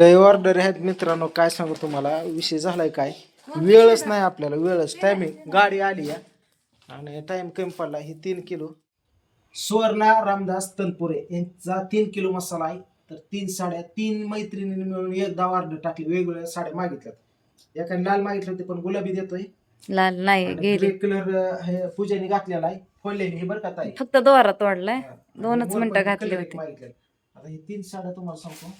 लय ऑर्डर आहेत मित्रांनो काय सांगू तुम्हाला? विषय झालाय काय? वेळच नाही आपल्याला वेळच. टायमिंग गाडी आली या. आणि टाइम कमी पडला ही तीन किलो. सुवर्णा रामदास तनपुरे यांचा तीन किलो मसाला आहे. तर तीन साड्या तीन मैत्रिणींनी मिळून एकदा ऑर्डर टाकली वेगवेगळ्या साड्या मागितल्यात. एकाने लाल मागितलं होते पण गुलाबी देतोय. लाल नाही गेली ग्रे. कलर हे पूजेने घातलेला आहे. फोडलेली हे बरं का ताई? फक्त दोरा तोडलाय दोनच मिनिटं घातली होती. मागितले. आता ही तीन साड्या तुम्हाला सांगतो.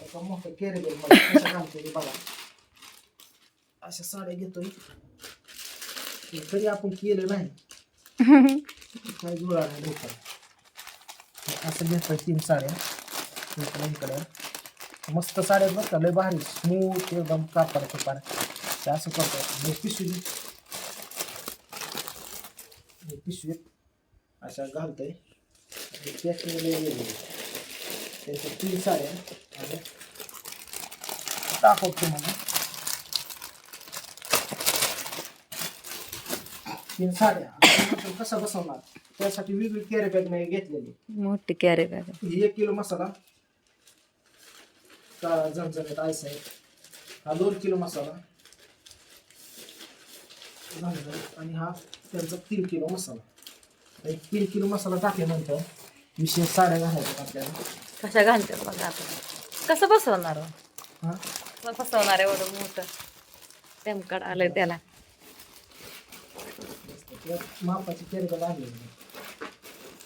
एका मोठ्या कॅरेबलमध्ये कसं घालतो ते बघा अशा साड्या घेतोय हे तरी आपण केलं नाही काय जुळा नाही. हे असं घेतोय तीन साड्या इकडे इकडे मस्त साड्या बरं का लय भारी स्मूथ एकदम कापड कपाड ते असं करतो हे पिशवी हे पिशवीत अशा घालतोय पॅकिंग त्याच्या तीन साड्या दाखवतो तुम्हाला तीन साड्या. आपण कसं बसवणार त्यासाठी वेगळी कॅरी बॅग नाही घेतलेली. मोठी कॅरी बॅग ही एक किलो मसाला. झणझणीत आयस आहे. हा दोन किलो मसाला. आणि हा त्यांचा तीन किलो मसाला. तीन किलो मसाला टाकल्यानंतर विशेष साड्या घालायच्या आपल्याला. कशा घालतात बघा आता कसं बसवणार हो? कसं बसवणार एवढं मोठं? टेमकड आलंय त्याला.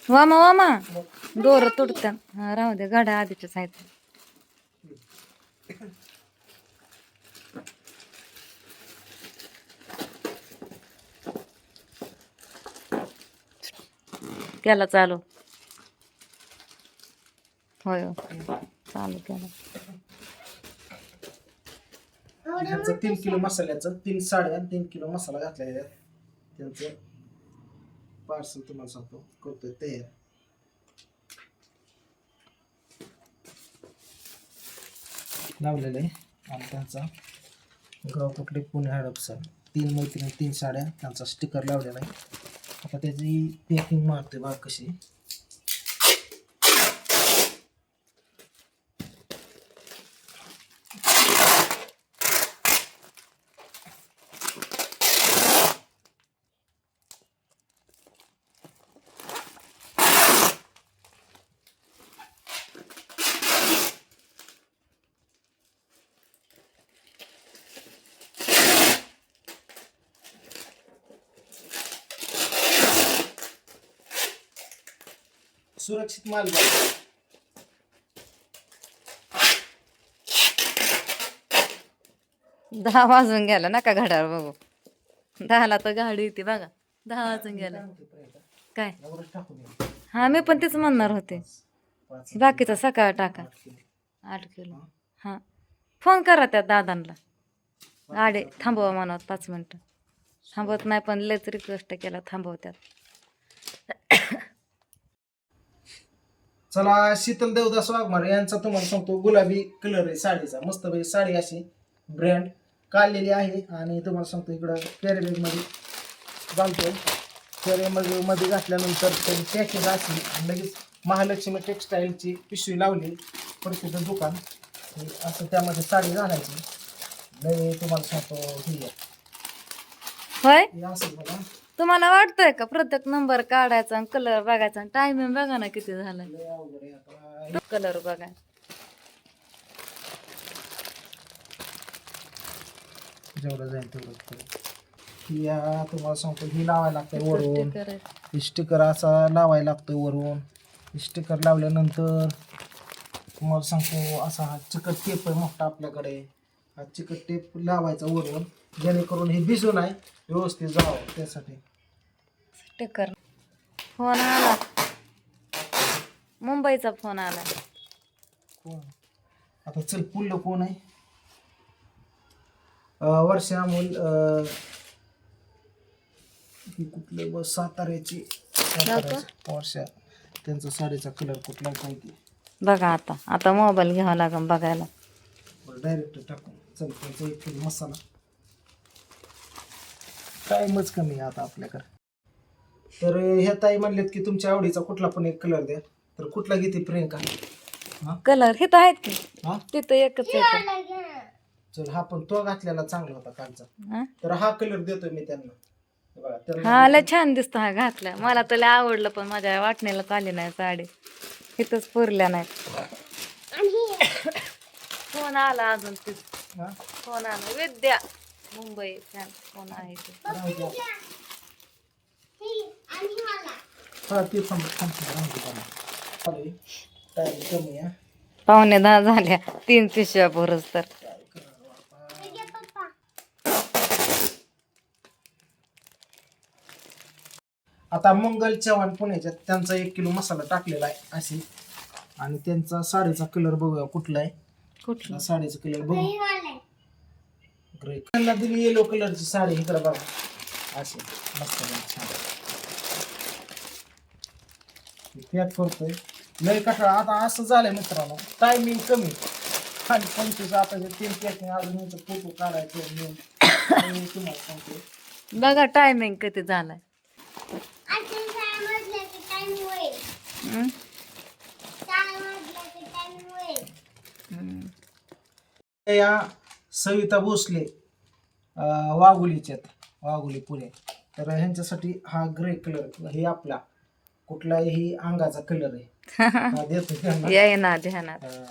वामा वामा. दोर तुडत्यात हा राहू दे गाड्या आधीच्याच आहेत. केला चालू. होय हो. चालू केला. ह्यांचं तीन किलो मसाल्याचं तीन साड्या आणि तीन किलो मसाला घातलेला आहे. त्यांचं पार्सल तुम्हाला सांगतो. करतोय तयार लावलेलं आहे. आणि त्यांचा गाव पुणे पुणे हडपसर तीन मैत्रिणी तीन साड्या त्यांचा स्टिकर लावलेला आहे. आता त्याची पॅकिंग मारते बा कशी. सुरक्षित माल बघ. दहा वाजून गेला ना का घड्याळ बघू. दहाला तर गाडी येते बघा. दहा वाजून गेला. काय. हा मी पण तेच म्हणणार होते. बाकीचा सकाळ टाका. आठ किलो. हा. फोन करा त्या दादांना. गाडी थांबवा म्हणत पाच मिनटं. थांबवत नाही पण लयच रिक्वेस्ट केला थांबवत्यात. चला शीतल देवदास वाघमारे यांचा तुम्हाला सांगतो गुलाबी कलर आहे साडीचा. मस्त पैकी साडी अशी ब्रँड काढलेली आहे. आणि तुम्हाला सांगतो इकडं कॅरी बॅगमध्ये घालतोय कॅरी मध्ये घातल्यानंतर त्याची पॅकेज असेल आणि लगेच महालक्ष्मी टेक्सटाईलची पिशवी लावली. प्रत्येक दुकान. असं त्यामध्ये साडी घालायची. लय तुम्हाला सांगतो हे असं बघा. तुम्हाला वाटतंय का? प्रत्येक नंबर काढायचा आणि कलर बघायचा टायमिंग बघा ना किती झालं. कलर बघा. जेवढं जाईल तेवढं या तुम्हाला सांगतो ही लावायला लागतंय वरून. स्टिकर असा लावायला लागतोय वरून. स्टिकर लावल्यानंतर तुम्हाला सांगतो असा हा चिकट टेप आहे मोठा आपल्याकडे. हा चिकट टेप लावायचा वरून. जेणेकरून हे भिजून आहे व्यवस्थित जावं त्यासाठी. स्टिकर फोन आला. मुंबईचा फोन आला. कोण? आता चल पुढलं कोण आहे? अं, वर्षा अमोल अं, ही कुठलं ब साताऱ्याची साताऱ्याची वर्षा. त्यांचा साडीचा कलर कुठला काय ते बघा आता. आता मोबाईल घ्यावा लागेल बघायला. डायरेक्ट टाकून. चल त्यांचा एक किलो मसाला. टाइमच कमी आहे आता आपल्याकडे. तर ह्या ताई म्हणलेत की तुमच्या आवडीचा कुठला पण एक कलर द्या. तर कुठला घेते प्रियंका? हा? कलर हे तर आहेत की. हा? तिथं एकच येतं चल हा पण तो घातलेला चांगला होता कालचा. हा? तर हा कलर देतोय मी त्यांना. हे बघा त्यांना लय छान दिसतो हा घातला. मला तर लय आवडलं पण माझ्या वाटणीला आली नाही साडी. इथंच पुरल्या नाहीत. फोन आला अजून ते हा? फोन आला. विद्या मुंबई. फॅन फोन आहे ते राहू द्या. हा ते थांब थांब राहू दे त्याला. चालेल. टाइम कमी आहे? पावणे दहा झाल्या तीन पिशव्या भरच तर. आता? मंगल चव्हाण पुण्याच्यात त्यांचा एक किलो मसाला टाकलेला आहे असे. आणि त्यांचा साडीचा कलर बघूया कुठला आहे. कुठलं? साडीचा कलर बघू. ग्रे त्यांना दिली येलो कलरची साडी इकडे बघा. अशी मस्त आहे, छान. पॅक करतोय. लय कटाळा आता असं झालंय मित्रांनो. टायमिंग कमी आणि पंचवीस आता तीन पॅकिंग अजून यांचं फोटो काढायचे मी मी तुम्हाला सांगतो बघा टायमिंग किती झालाय. हं? हं. या सविता भोसले अं, वाघोलीच्यात वाघोली पुणे तर ह्यांच्यासाठी हा ग्रे कलर हे आपला. कुठलाही अंगाचा कलर आहे. हा देतो त्यांना. येई ना ध्यानात अं,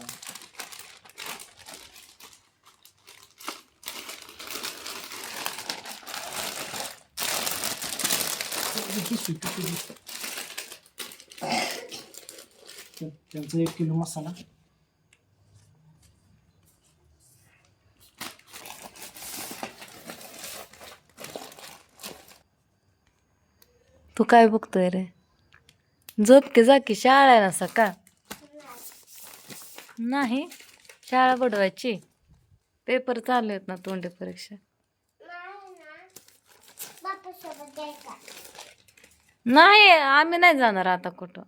पिशवी, पिशवी दिसते. त्यांचा एक किलो मसाला. तू काय बघतोय रे? झोप की जा की शाळा आहे ना सकाळ. नाही शाळा बुडवायची. पेपर चालू आहेत ना तोंडी परीक्षा. नाही आम्ही नाही जाणार आता कुठं.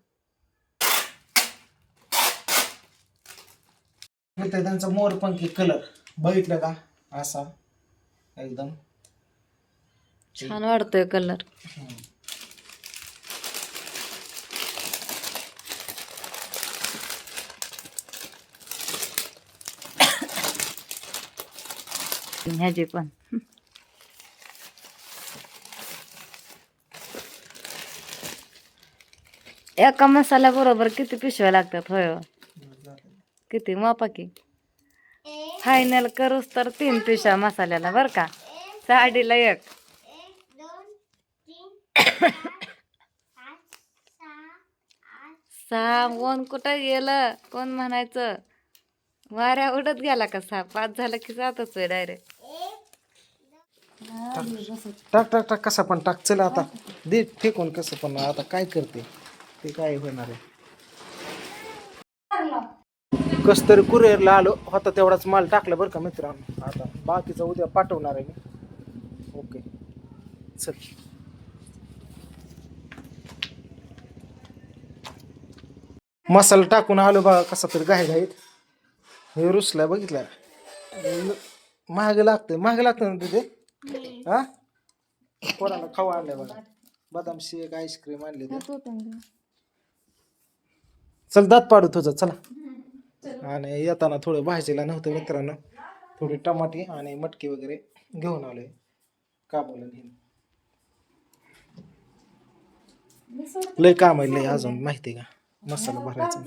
इथे त्यांचा मोरपंखी कलर बघितलं का? असा. एकदम. छान वाटतोय कलर ह्याची पण. एका मसाल्या बरोबर किती पिशव्या लागतात होय? हो? किती मापा की? फायनल करूस तर तीन पिशव्या मसाल्याला बर का? साडीला एक. सहा कोण कुठं गेलं? कोण म्हणायचं? वाऱ्या उडत गेला का साप पाच झालं की जातच आहे डायरेक्ट. टाक. टाक टाक कसा पण टाक. चला आता. दे फेकून कसं पण. आता काय करते? ते काय होणार आहे? कस तरी कुरिअरला आलो. होता तेवढाच माल टाकला बरं का मित्रांनो. आता बाकीचा उद्या पाठवणार आहे मी. ओके. चल. मसाला टाकून आलो बघा कसा तरी घाई घाईत हे रुसलाय बघितलं महाग लागतंय. महाग लागतं ना तिथे? हा? कोणाला खाऊ आणलंय बघा. बदाम शेक आईस्क्रीम आणले चल दात पाडू तुझं. चला. आणि येताना थोडं भाजीला नव्हतं मित्रांनो. थोडी टमाटी आणि मटकी वगैरे घेऊन आलोय. काबूला नेहमी लय काम आहे लय अजून. माहिती का? मसाला भरायचा.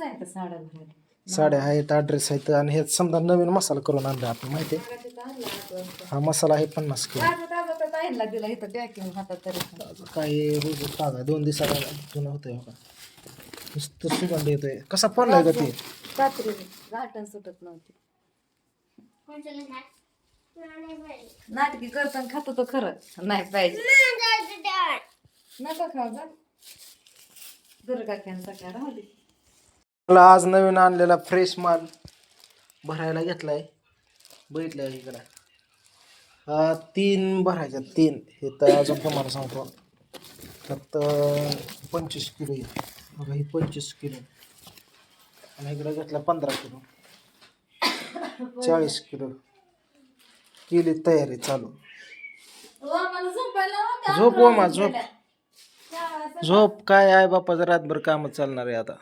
साड्या आहेत ॲड्रेस आहेत आणि हे समजा नवीन मसाला करून आणला आपण माहिती आहे? हा मसाला आहे पन्नास किलो. दिला इथं पॅकिंग हातात तरी काही रोज ताजा दोन दिवसाला जुनं होतंय बघा. नुसतं सुगंध येतोय. कसा पडलाय का ते? रात्री सुटत नव्हती नाटकी करताना खातो तो खरं. नाही पाहिजे. नका खाऊ जा दुर्गा कॅनचा काय राहू दे. मला आज नवीन आणलेला फ्रेश माल भरायला घेतलाय. बघितलंय इकडं. हा तीन भरायच्या तीन. हे तर अजून तुम्हाला सांगतो. अं, पंचवीस किलो बघा ही पंचवीस किलो आणि इकडे घेतला पंधरा किलो. चाळीस किलो. केली तयारी चालू. झोप हो मा झोप. झोप काय आहे बापाचं रातभर काम चालणार आहे आता.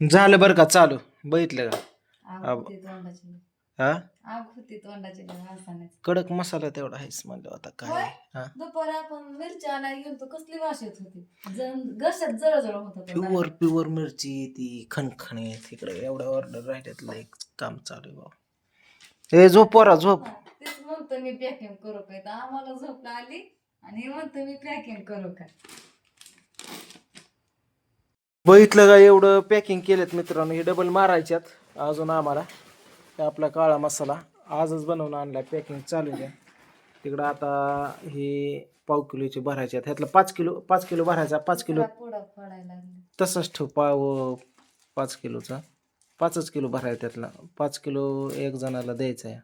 झालं बरं का चालू. बघितलं का? आग आव. होती तोंडाची. हा? आग होती तोंडाची लय वासाने कडक मसाला तेवढा आहेच म्हणलं आता काय. हा. दुपार आपण मिरची आणायला गेलो कसली वास येत होती. जण घशात जळजळ होत होतं. प्युअर प्युअर मिरची ती खणखणीत इकडे एवढ्या ऑर्डर राहिल्यातलं एक काम चालू आहे बाबा. ए झोप पोरा झोप. तेच म्हणतो मी पॅकिंग करू काय? तर आम्हाला झोप आली आणि हे म्हणतो मी पॅकिंग करू काय? बघितलं का एवढं पॅकिंग केलेत मित्रांनो. हे डबल मारायच्यात अजून आम्हाला. हे आपला काळा मसाला. आजच बनवून आणलाय. पॅकिंग चालू आहे. तिकडं आता हे पाव किलोचे भरायचे आहेत. ह्यातलं पाच किलो पाच किलो भरायचा पाच किलो तसंच ठेव पाव पाच किलोचा. पाचच किलो भरायचा त्यातला. पाच किलो एक जणाला द्यायचा आहे.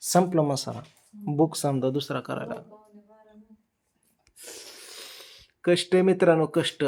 संपला मसाला. बुक समजा दुसरा करायला. कष्ट आहे मित्रांनो कष्ट.